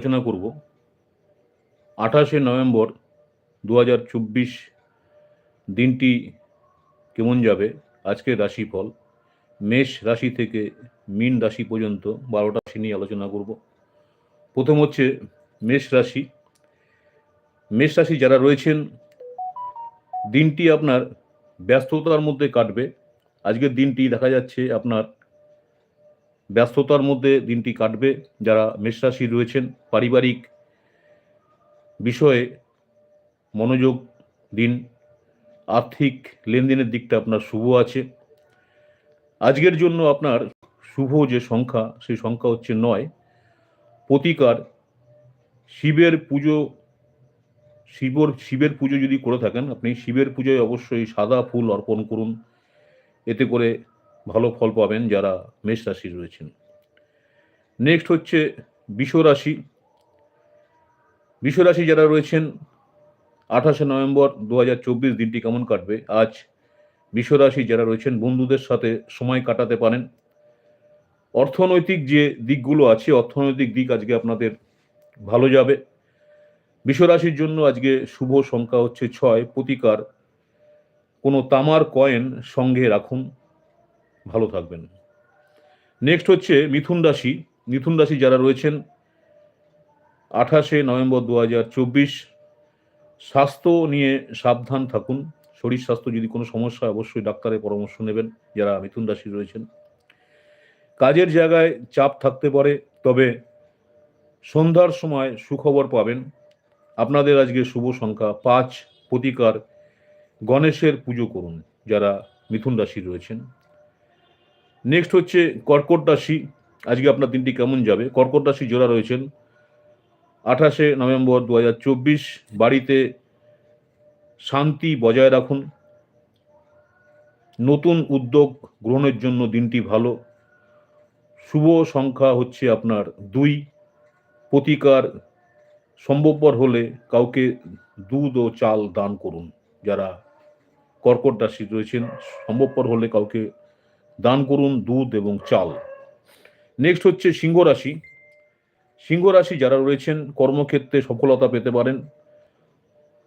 আলোচনা করব। আঠাশে নভেম্বর দু হাজার চব্বিশ দিনটি কেমন যাবে? আজকের রাশিফল। মেষ রাশি থেকে মীন রাশি পর্যন্ত বারোটা রাশি নিয়ে আলোচনা করব। প্রথম হচ্ছে মেষ রাশি। মেষ রাশি যারা রয়েছেন, দিনটি আপনার ব্যস্ততার মধ্যে কাটবে। আজকের দিনটি দেখা যাচ্ছে আপনার ব্যস্ততার মধ্যে দিনটি কাটবে। যারা মেষরাশি রয়েছেন, পারিবারিক বিষয়ে মনোযোগ দিন। আর্থিক লেনদেনের দিকটা আপনার শুভ আছে। আজকের জন্য আপনার শুভ যে সংখ্যা, সেই সংখ্যা হচ্ছে নয়। প্রতিকার, শিবের পুজো, শিবর, শিবের পুজো যদি করে থাকেন, আপনি শিবের পুজোয় অবশ্যই সাদা ফুল অর্পণ করুন। এতে করে ভালো ফল পাবেন যারা মেষ রাশি রয়েছেন। নেক্সট হচ্ছে বিষ রাশি বিষ রাশি যারা রয়েছেন, আঠাশে নভেম্বর দু হাজার চব্বিশ দিনটি কেমন কাটবে? আজ বিষ রাশি যারা রয়েছেন, বন্ধুদের সাথে সময় কাটাতে পারেন। অর্থনৈতিক যে দিকগুলো আছে, অর্থনৈতিক দিক আজকে আপনাদের ভালো যাবে। বিষ রাশির জন্য আজকে শুভ সংখ্যা হচ্ছে ছয়। প্রতিকার, কোনো তামার কয়েন সঙ্গে রাখুন। ভালো থাকবেন। নেক্সট হচ্ছে মিথুন রাশি। মিথুন রাশি যারা রয়েছেন, আঠাশে নভেম্বর দু হাজার চব্বিশ, স্বাস্থ্য নিয়ে সাবধান থাকুন। শরীর স্বাস্থ্য যদি কোনো সমস্যা অবশ্যই ডাক্তারের পরামর্শ নেবেন, যারা মিথুন রাশি রয়েছেন। কাজের জায়গায় চাপ থাকতে পারে, তবে সন্ধ্যার সময় সুখবর পাবেন। আপনাদের আজকে শুভ সংখ্যা পাঁচ, প্রতিকার গণেশের পুজো করুন, যারা মিথুন রাশি রয়েছেন। নেক্সট হচ্ছে কর্কট রাশি। আজকে আপনার দিনটি কেমন যাবে? কর্কট রাশি যারা রয়েছেন, আঠাশে নভেম্বর দু হাজার চব্বিশ, বাড়িতে শান্তি বজায় রাখুন। নতুন উদ্যোগ গ্রহণের জন্য দিনটি ভালো। শুভ সংখ্যা হচ্ছে আপনার দুই। প্রতিকার সম্ভবপর হলে কাউকে দুধ ও চাল দান করুন। যারা কর্কট রাশি রয়েছেন, সম্ভবপর হলে কাউকে দান করুন দুধ এবং চাল। নেক্সট হচ্ছে সিংহ রাশি। সিংহ রাশি যারা রয়েছেন, কর্মক্ষেত্রে সফলতা পেতে পারেন।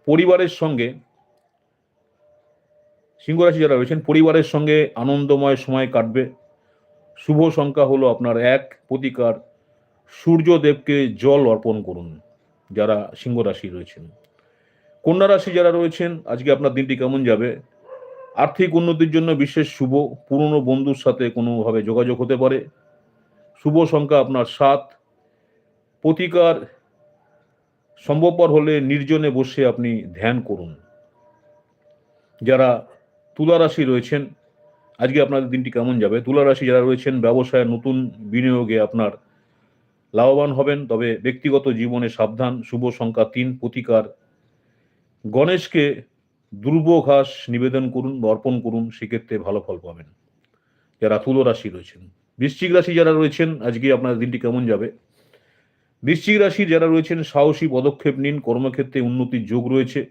পরিবারের সঙ্গে, সিংহ রাশি যারা রয়েছেন, পরিবারের সঙ্গে আনন্দময় সময় কাটবে। শুভ সংখ্যা হলো আপনার এক, প্রতিকার। সূর্যদেবকে জল অর্পণ করুন, যারা সিংহ রাশি রয়েছেন। কন্যা রাশি যারা রয়েছেন, আজকে আপনার দিনটি কেমন যাবে? আর্থিক উন্নতির জন্য বিশেষ শুভ, পুরনো বন্ধুর সাথে কোনোভাবে যোগাযোগ হতে পারে। শুভ সংখ্যা আপনার সাত। প্রতিকার সম্ভবপর হলে নির্জনে বসে আপনি ধ্যান করুন। যারা তুলা রাশি রয়েছেন, আজকে আপনাদের দিনটি কেমন যাবে? তুলা রাশি যারা রয়েছেন, ব্যবসায় নতুন বিনিয়োগে আপনার লাভবান হবেন, তবে ব্যক্তিগত জীবনে সাবধান। শুভ সংখ্যা তিন, প্রতিকার। গণেশকে দুর্ব ঘাস নিবেদন করুন বা অর্পণ করুন, সেক্ষেত্রে ভালো ফল পাবেন। যারা তুলো রাশি রয়েছেন। বৃশ্চিক রাশি যারা রয়েছেন, আজকে আপনার দিনটি কেমন যাবে? বৃশ্চিক রাশির যারা রয়েছেন, সাহসী পদক্ষেপ নিন, কর্মক্ষেত্রে উন্নতির যোগ রয়েছে।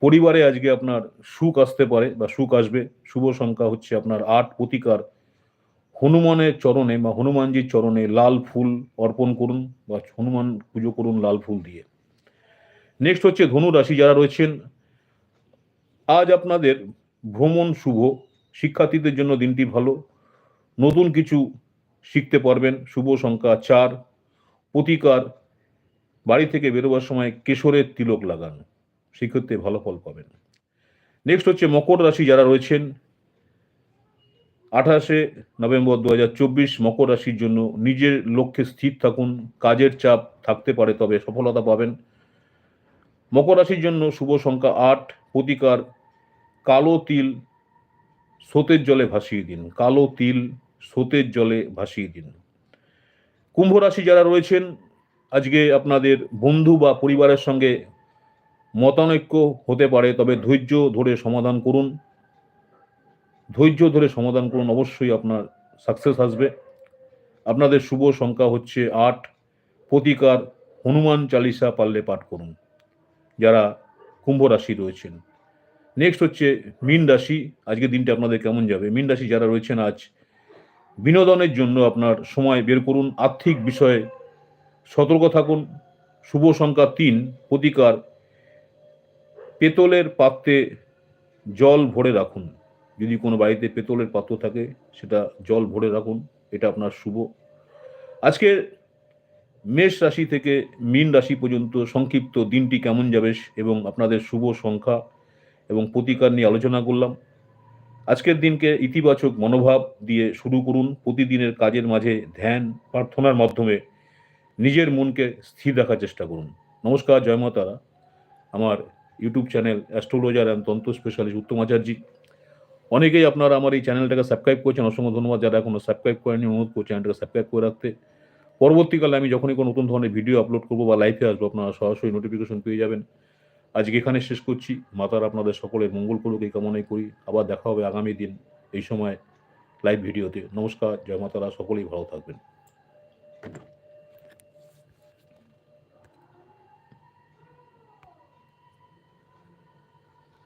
পরিবারে আজকে আপনার সুখ আসতে পারে বা সুখ আসবে। শুভ সংখ্যা হচ্ছে আপনার আট প্রতিকার। হনুমানের চরণে বা হনুমানজির চরণে লাল ফুল অর্পণ করুন বা হনুমান পুজো করুন লাল ফুল দিয়ে। নেক্সট হচ্ছে ধনু রাশি যারা রয়েছেন আজ আপনাদের ভ্রমণ শুভ। শিক্ষার্থীদের জন্য দিনটি ভালো। নতুন কিছু শিখতে পারবেন। শুভ সংখ্যা চার। প্রতিকার, বাড়ি থেকে বেরোবার সময় কেশরের তিলক লাগান। সেক্ষেত্রে ভালো ফল পাবেন। নেক্সট হচ্ছে মকর রাশি যারা রয়েছেন। আঠাশে নভেম্বর দু হাজার চব্বিশ মকর রাশির জন্য নিজের লক্ষ্যে স্থির থাকুন। কাজের চাপ থাকতে পারে, তবে সফলতা পাবেন। মকর রাশির জন্য শুভ সংখ্যা আট। প্রতিকার কালো তিল স্রোতের জলে ভাসিয়ে দিন, কালো তিল স্রোতের জলে ভাসিয়ে দিন। কুম্ভ রাশি যারা রয়েছেন, আজকে আপনাদের বন্ধু বা পরিবারের সঙ্গে মতানৈক্য হতে পারে, তবে ধৈর্য ধরে সমাধান করুন। ধৈর্য ধরে সমাধান করুন, অবশ্যই আপনার সাকসেস আসবে। আপনাদের শুভ সংখ্যা হচ্ছে আট। প্রতিকার হনুমান চালিসা পারলে পাঠ করুন। যারা কুম্ভ রাশি রয়েছেন নেক্সট হচ্ছে মীন রাশি। আজকে দিনটা আপনাদের কেমন যাবে? মীন রাশি যারা রয়েছেন আজ, বিনোদনের জন্য আপনার সময় বের করুন। আর্থিক বিষয়ে সতর্ক থাকুন। শুভ সংখ্যা তিন, প্রতিকার পেতলের পাত্রে জল ভরে রাখুন। যদি কোনো বাড়িতে পেতলের পাত্র থাকে, সেটা জল ভরে রাখুন। এটা আপনার শুভ। আজকে মেষ রাশি থেকে মীন রাশি পর্যন্ত সংক্ষিপ্ত দিনটি কেমন যাবে এবং আপনাদের শুভ সংখ্যা এবং প্রতিকার নিয়ে আলোচনা করলাম। আজকের দিনকে ইতিবাচক মনোভাব দিয়ে শুরু করুন। প্রতিদিনের কাজের মাঝে ধ্যান, প্রার্থনার মাধ্যমে নিজের মনকে স্থির রাখার চেষ্টা করুন। নমস্কার, জয় মা আমার ইউটিউব চ্যানেল অ্যাস্ট্রোলজার অ্যান্ড তন্ত্র স্পেশালিস্ট উত্তম আচার্যি। অনেকেই আপনারা আমার এই চ্যানেলটাকে সাবস্ক্রাইব করছেন। অসংখ্য ধন্যবাদ। যারা এখনও সাবস্ক্রাইব করেনি অনুরোধ করছি চ্যানেলটাকে সাবস্ক্রাইব করে রাখতে। পরবর্তীকালে আমি যখনই কোনো নতুন ধরনের ভিডিও আপলোড করব বা লাইভে আসব, আপনারা সরাসরি নোটিফিকেশন পেয়ে যাবেন। আজকে এখানে শেষ করছি। মাতার আপনাদের সকলের মঙ্গল করুক, এই কামনাই করি। আবার দেখা হবে আগামী দিন এই সময় লাইভ ভিডিওতে। নমস্কার, জয় মাতারা, সকলেই ভালো থাকবেন।